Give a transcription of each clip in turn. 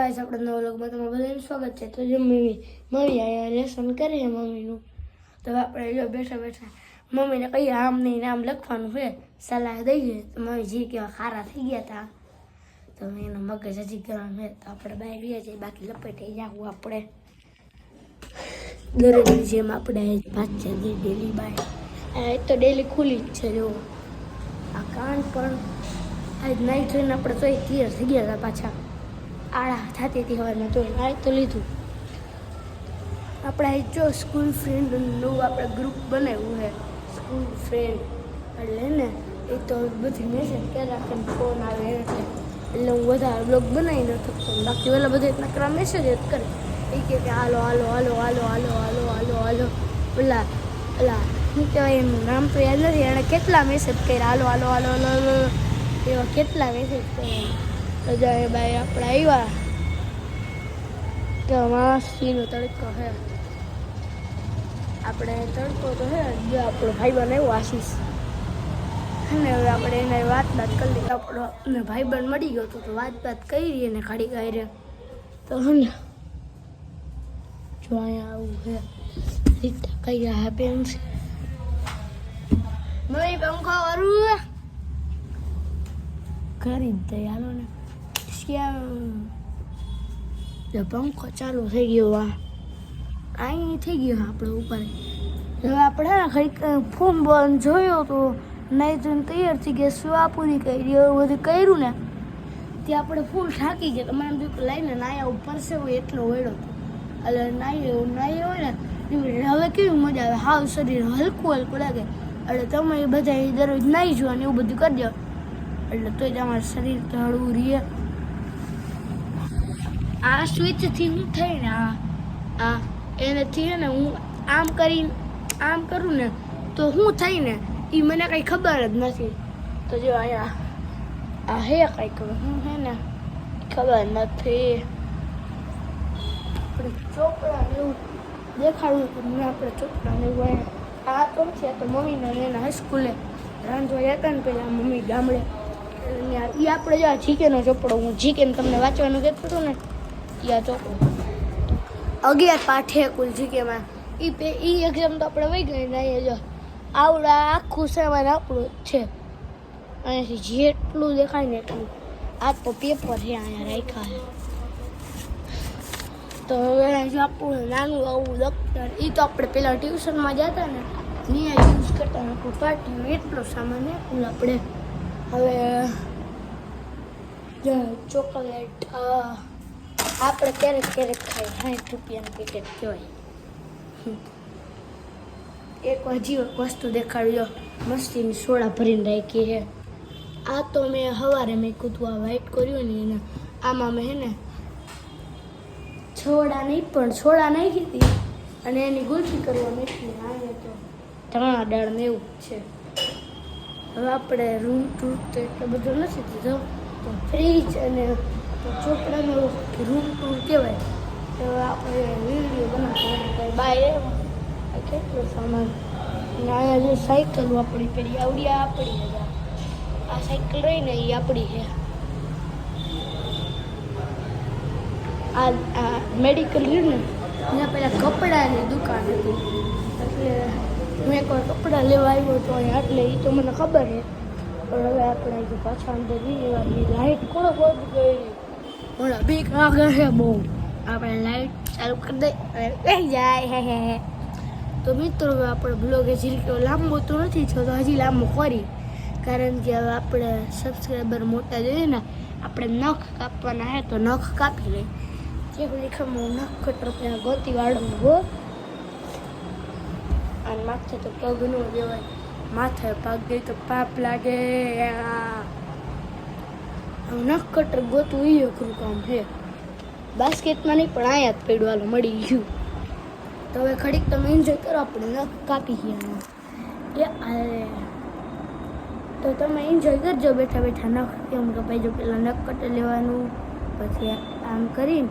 Guys, આપણા નવા લોકમાં તમારું બધાનું સ્વાગત છે. તો જો મમ્મી મમ્મી અહીંયા લેસન કરીએ મમ્મીનું. તો આપણે જો બેઠા બેઠા મમ્મીને કહીએ, આમ નહીં આમ લખવાનું છે. સલાહ દઈએ તો મમ્મી જી કેવા ખારા થઈ ગયા હતા તો એનો મગજ હજી કરવાનું છે. તો આપણે બહાર ગયા છીએ. બાકી લપેટી જાવું આપણે. દરરોજની જેમ આપણે ભાત છે ડેલી બાય એ તો ડેલી ખુલ્લી જ છે, જો. આ કાન પણ આજ નાઈ થઈને આપણે તોય ક્લિયર થઈ ગયા હતા પાછા. આળા થતી હતી હવારમાં તો નાઈ તો લીધું. આપણે જો સ્કૂલ ફ્રેન્ડનું આપણે ગ્રુપ બનાવ્યું છે સ્કૂલ ફ્રેન્ડ એટલે ને, એ તો બધી મેસેજ કર્યા કે ફોન આવે એટલે. એટલે હું વધારે બ્લોગ બનાવી ન શકતો. બાકી ઓલા બધા એટલા કરા મેસેજ જ કરે. એ કે હાલો હાલો હાલો હાલો હાલો હાલો હાલો હાલો. પેલા પેલા શું કહેવાય એનું નામ તો યાદ નથી, એણે કેટલા મેસેજ કર્યા? હાલો હાલો હાલો હાલો એવા કેટલા મેસેજ કર્યા તો ભાઈ આપણે આવ્યા તો માસીનો તડકો હે. આપણે તડકો તો હે, જો આપણો ભાઈ બનાવ્યો આશીષ. અને હવે આપણે એને વાત બાત કરી લીધી આપણો ને ભાઈબંધ મળી ગયો તો વાત બાત કરી અને ખાડી ગાઈ તો હે ને, જો અહીંયા આવું હે. રીતે કઈ રહ્યા પેન છે. મમ્મી, પંખો કરી દઈ હાલો ને. જો પંખો ચાલુ થઈ ગયો આ. અહીં થઈ ગયો આપણે ઉપર. હવે આપણે ખરીક ફોર્મ બોર્મ જોયો તો નહીં તો તૈયાર થઈ ગયા, સુવાપુરી કરી, એવું બધું કર્યું ને, ત્યાં આપણે ફૂલ થાકી ગયા. તમારે એમ લઈને નાયા ઉપર છે એટલો વેડો એટલે એવું નાઈ હોય ને હવે કેવી મજા આવે? હાવ શરીર હલકું હલકું લાગે. એટલે તમે બધા દરરોજ નાહી જો અને એવું બધું કરી દો. એટલે તોય તમારું શરીર તો હળવું રહે. આ સ્વિચથી હું થઈને આ આ એનાથી ને હું આમ કરીને આમ કરું ને તો હું થઈને એ મને કંઈ ખબર જ નથી. તો જો અહીંયા, આ હે કંઈક, હું હે ને, ખબર નથી. આપણે ચોપડા એવું દેખાડવું તમને આપણે ચોપડા એવું આ તો છે તો મમ્મીને એના હાઈસ્કૂલે રાંધવા જતા ને પેલા મમ્મી ગામડે. એ આપણે જો આ જીકેનો ચોપડો, હું જીકેને તમને વાંચવાનું કહેતો હતો ને આ અગિયાર પાઠે કુલ જીકેમાં એ પે એ એક્ઝામ તો આપણે વહી ગઈ ને જો. આવડા આખું સામાન આપણું છે. અહીંયાથી જેટલું દેખાય ને એટલું. આ તો પેપર છે અહીંયા રાખ્યા છે. તો હવે જો આપણું નાનું આવું દફતર એ તો આપણે પેલા ટ્યુશનમાં જતા ને. ત્યાં યુઝ કરતા આપણું પાર્ટીનો એટલો સામાન આપણું આપણે. હવે ચોકલેટ આપણે ક્યારેક ક્યારેક ખાઈ, સાઠ રૂપિયાનું પેકેટ કહેવાય એક હજી એક વસ્તુ દેખાડ્યો, મસ્તીની સોડા ભરીને રાખી છે. આ તો મેં સવારે મેં આ વ્હાઈટ કર્યું ને એને. આમાં મેં ને છોડા નહીં, પણ છોડા નાખી હતી. અને એની ગુલફી કરવા મેથી આવે તો ચણા દાળ ને એવું છે. હવે આપણે રૂમ ટૂર તો એટલો બધો નથી દીધો. તો ફ્રીજ અને ચોપડાનો રૂમ ટૂર કહેવાય. તો આપણે વીડિયો બનાવતા બહાર આ કેટલો સામાન. અને અહીંયા જે સાયકલ આપણી પેલી આવડી, આ આપણી છે આ સાયકલ રહી ને એ આપણી છે. આ આ મેડિકલ રહ્યું ને ત્યાં પહેલાં કપડાની દુકાન હતી. એટલે હું એકવાર કપડાં લેવા આવ્યો હતો અહીંયા એટલે એ તો મને ખબર છે. પણ હવે આપણે અહીંથી પાછા અંદર જઈએ લાઈટ કોણ બંધ કરી? હમણાં બીક લાગે છે બહુ આપણે લાઈટ ચાલુ કરી દઈ અને બેસી જાય હે હે હે તો મિત્રો હવે આપણે બ્લોગ જીરક્યો લાંબો તો નથી થયો તો હજી લાંબો કરી કારણ કે હવે આપણે સબસ્ક્રાઈબર મોટા જોઈએ ને આપણે નખ કાપવાના હે તો નખ કાપી લઈ જે બધી હું નખ કટર ગોતી વાળું ગો અને માથે તો પગ ન દેવાય માથે પગ ગઈ તો પાપ લાગે આ. નખ કટર ગોતું એ અઘરું કામ છે બાસ્કેટમાં નહીં, પણ આયા જ મળી ગયું. તો હવે ખડીક તમે એન્જોય કરો, આપણે નખ કાપી ગયા એ તો તમે એન્જોય કરજો, બેઠા બેઠા નખ. કેમ કે ભાઈ જો પેલા નખ કટર લેવાનું, પછી આમ કરીને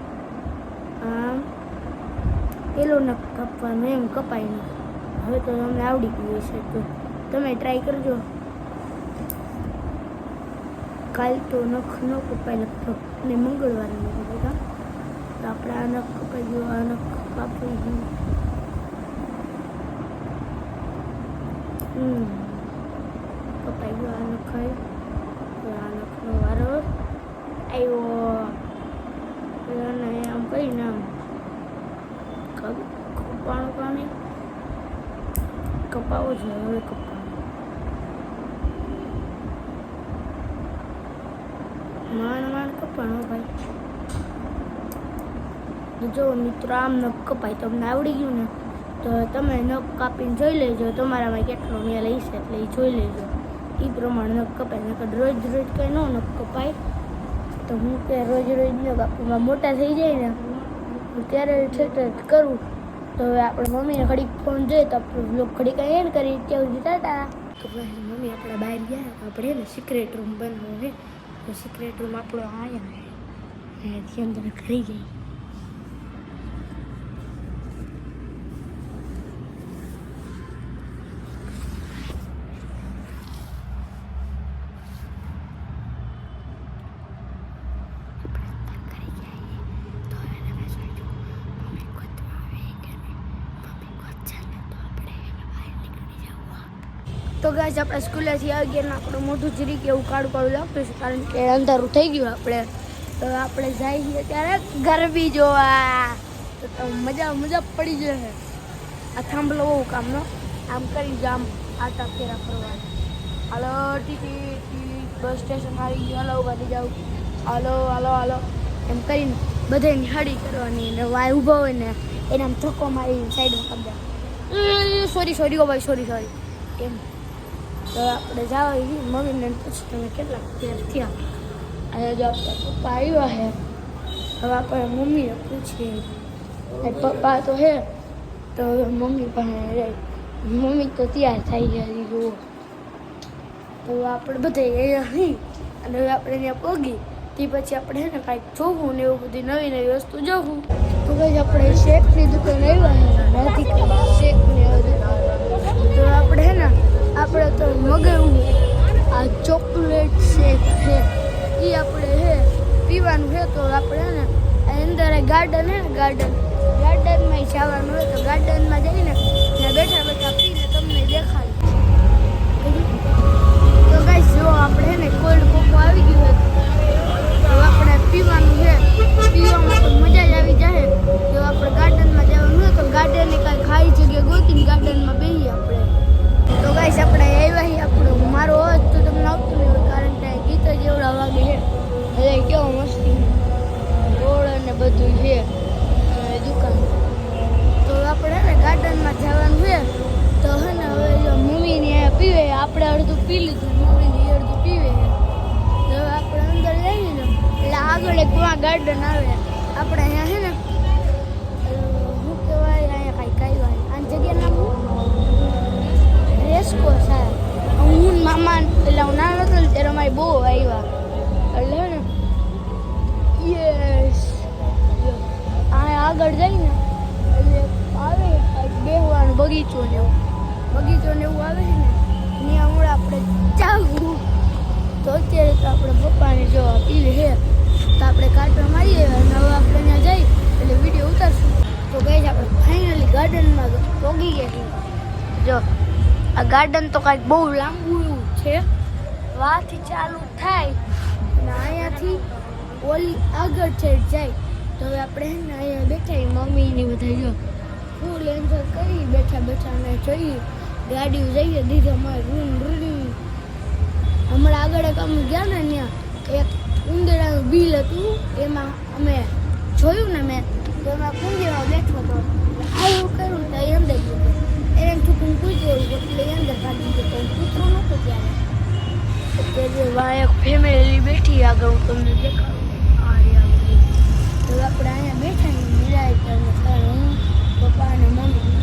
આમ પેલો નખ કાપવાનું, એમ કપાય નહીં હવે તો તમને આવડી ગયું છે તો તમે ટ્રાય કરજો. કાલ તો નખ ન કપાય લગભગ અને મંગળવારે બધા તો આપણે આ નખ કપાઈ ગયો, આ નખ કપાઈ ગયું. કપાઈ ગયો, આ નખ આ નખનો વારો આવ્યો અને આમ કહીને આમ કપાણું પાણી. કપાવો છે હવે કપાવો. માંડ માંડ કપાણો ભાઈ. જો મિત્રો, આમ નખ કપાય તમને આવડી ગયું ને, તો તમે નખ કાપીને જોઈ લેજો. તમારામાં કેટલો મેલ હશે એટલે એ જોઈ લેજો. એ પ્રમાણે નખ કપાય. નકર રોજ રોજ કંઈ ન નખ કપાય. તો હું કે રોજ રોજ ન કાપું. મોટા થઈ જાય ને, હું ત્યારે થેટર કરું. તો હવે આપણે મમ્મીને ઘડીક ફોન જોઈએ તો આપણે બ્લોગ ઘડીક એને કરી ત્યાં સુધી ટાટા તો મમ્મી આપણા બહાર ગયા આપણે ને સિક્રેટ રૂમ છે તો સિક્રેટ રૂમ આપણો છે એથી અંદર કરી ગઈ. તો ગાઈસ આપણે સ્કૂલેથી ગયા ને આપણું મોઢું જરીક એવું કાળું કાળું લાગતું છે, કારણ કે અંધારું થઈ ગયું આપણે. તો આપણે જઈએ છીએ ત્યારે ગરબી જોવા. તો મજા મજા પડી જશે આ થાંભલો બહુ કામનો આમ કરી જ આમ આટા ફેરા ફરવા. હાલો ટિકિટ બસ સ્ટેશન આવી ગયું. હાલો ગાડી જાઉં હાલો હાલો હાલો. એમ કરીને બધે નિહાળી કરવાની ને વાય ઊભો હોય ને એને આમ ધક્કો મારી સાઈડમાં કરી દે સોરી સોરી ઓ ભાઈ સોરી સોરી એમ. તો આપણે જાઓ એ મમ્મીને પૂછ્યું તમે કેટલા ફેર થયા? અને જો આપણા પપ્પા આવ્યા છે હવે આપણે મમ્મીને પૂછીએ. એ પપ્પા તો હે, તો હવે મમ્મી પાસે રહે. મમ્મી તો તૈયાર થઈ ગયા છે, જુઓ. તો આપણે બધા અહીંયા નહીં અને હવે આપણે ત્યાં પગી. તે પછી આપણે હે ને કાંઈક જોવું ને એવું બધી નવી નવી વસ્તુ જોવું. તો પછી આપણે શેકની દુકાન આવ્યા છે રાધિકા શેકની દુકાન. તો આપણે હે ને આપણે તો મગાવ્યું આ ચોકલેટ શેક છે. એ આપણે હે, પીવાનું છે તો આપણે ને અંદર ગાર્ડન હે ને ગાર્ડન ગાર્ડનમાં જવાનું હોય તો ગાર્ડનમાં જઈને ત્યાં બેઠા બેઠા પીને તમને દેખાડી તો કાંઈ જો આપણે ને કોલ્ડ કોકો આવી ગયું છે પી લીધું, મમ્મીને અડધું પીવે હવે આપણે અંદર જઈએ ને એટલે આગળ એક ગાર્ડન આવે. આપણે અહીંયા છે ને શું કહેવાય, અહીંયા કાંઈ કાંઈ આ જગ્યાનું નામ રેસકો હું ને મામા એટલે હું નાનો હતો ત્યારે અમારી બહુ આવ્યા. એટલે હે ને, યસ અહીંયા આગળ જઈને, એટલે આવે બેહવાનું બગીચો ને એવું. બગીચો ને એવું આવે છે ને, ત્યાં હમણાં આપણે ચાવું તો અત્યારે તો આપણે પપ્પાને જો પીવે છે, તો આપણે કાંટો મારીએ અને હવે આપણે ત્યાં જઈ એટલે વીડિયો ઉતારશું. તો ગઈ આપણે ફાઇનલી ગાર્ડનમાં પોગી ગયા છીએ. જો, આ ગાર્ડન તો કાંઈક બહુ લાંબુ છે. વાથી ચાલુ થાય અને અહીંયાથી ઓલી આગળ છે જાય. તો હવે આપણે હે અહીંયા બેઠા મમ્મી ને બધા જો. ફૂલ એન્જોય કરી, બેઠા બેઠા ને જોઈએ ગાડીઓ જઈએ, દીધો અમારે રૂમ રૂમ હમણાં આગળ એક અમે ગયા ને ત્યાં એક ઉંદરાનું બિલ હતું એમાં અમે જોયું ને મેં તો એમાં કુંડીમાં બેઠો હતો. આવું કર્યું તો એ અંદર ગયો એને ચૂકું કૂતરું એટલે એ અંદર ભાગી ગયો પણ નહોતો ત્યારે. એક ફેમિલી બેઠી આગળ હું તમને દેખાડું. આ રહ્યા તો આપણે અહીંયા બેઠા ને તો હું પપ્પા અને મમ્મી.